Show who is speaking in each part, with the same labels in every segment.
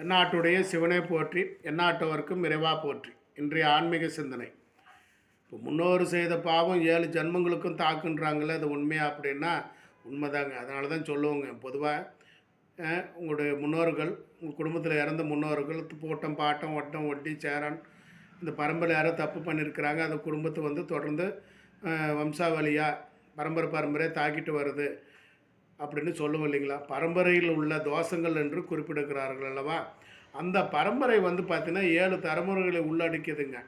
Speaker 1: எந்நாட்டுடைய சிவனை போற்றி எந்நாட்டவர்க்கும் இறைவா போற்றி. இன்றைய ஆன்மீக சிந்தனை. இப்போ முன்னோர் செய்த பாவம் ஏழு ஜென்மங்களுக்கும் தாக்குன்றாங்களே அது உண்மையா அப்படின்னா உண்மைதாங்க. அதனால தான் சொல்லுவோங்க பொதுவாக உங்களுடைய முன்னோர்கள் உங்கள் குடும்பத்தில் இறந்த முன்னோர்கள் போட்டம் பாட்டம் ஒட்டம் ஒட்டி சேரன் இந்த பரம்பரை யாரோ தப்பு பண்ணியிருக்கிறாங்க அந்த குடும்பத்தை வந்து தொடர்ந்து வம்சாவளியாக பரம்பரை பரம்பரையாக தாக்கிட்டு வருது. அப்படின்னு சொல்லுவோம் இல்லைங்களா? பரம்பரையில் உள்ள தோஷங்கள் என்று குறிப்பிடுகிறார்கள் அல்லவா? அந்த பரம்பரை வந்து பார்த்திங்கன்னா ஏழு தலைமுறைகளை உள்ளடக்கியதுங்க.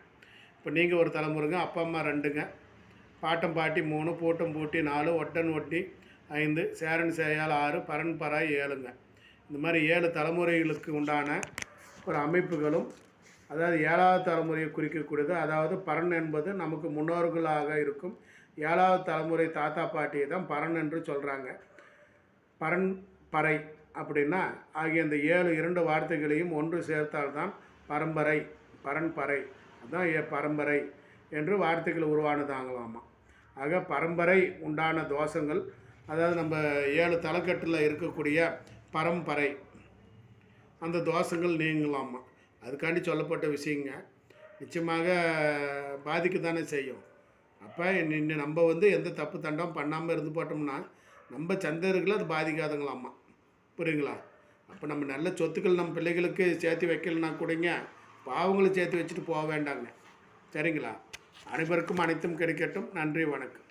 Speaker 1: இப்போ நீங்கள் ஒரு தலைமுறைங்க அப்பா அம்மா ரெண்டுங்க. பாட்டம் பாட்டி மூணு பூட்டம் பூட்டி நாலு ஒட்டன் ஒட்டி ஐந்து சேரன் சேயால் ஆறு பரன் பராய் ஏழுங்க. இந்த மாதிரி ஏழு தலைமுறைகளுக்கு உண்டான ஒரு அமைப்புகளும் அதாவது ஏழாவது தலைமுறையை குறிக்கக்கூடியது. அதாவது பரன் என்பது நமக்கு முன்னோர்களாக இருக்கும் ஏழாவது தலைமுறை தாத்தா பாட்டியை தான் பரன் என்று சொல்கிறாங்க பரன் பறை அப்படின்னா ஆகிய இந்த ஏழு இரண்டு வார்த்தைகளையும் ஒன்று சேர்த்தால்தான் பரம்பரை பரன்பறை அதுதான் ஏ பரம்பரை என்று வார்த்தைகள் உருவானதாங்களாமா ஆக பரம்பரை உண்டான தோஷங்கள் அதாவது நம்ம ஏழு தலைக்கட்டில் இருக்கக்கூடிய பரம்பரை அந்த தோஷங்கள் நீங்களாமா அதுக்காண்டி சொல்லப்பட்ட விஷயங்க. நிச்சயமாக பாதிக்க தானே செய்யும். அப்போ இன்னும் நம்ம வந்து எந்த தப்பு தண்டம் பண்ணாமல் இருந்து போட்டோம்னா நம்ம சந்தேகங்களை அது பாதிக்காதுங்களாம்மா புரியுங்களா? அப்போ நம்ம நல்ல சொத்துக்கள் நம்ம பிள்ளைகளுக்கு சேர்த்து வைக்கலன்னா கூடங்க பாவங்களை சேர்த்து வச்சுட்டு போக வேண்டாங்க. சரிங்களா? அனைவருக்கும் அனைத்தும் கிடைக்கட்டும். நன்றி வணக்கம்.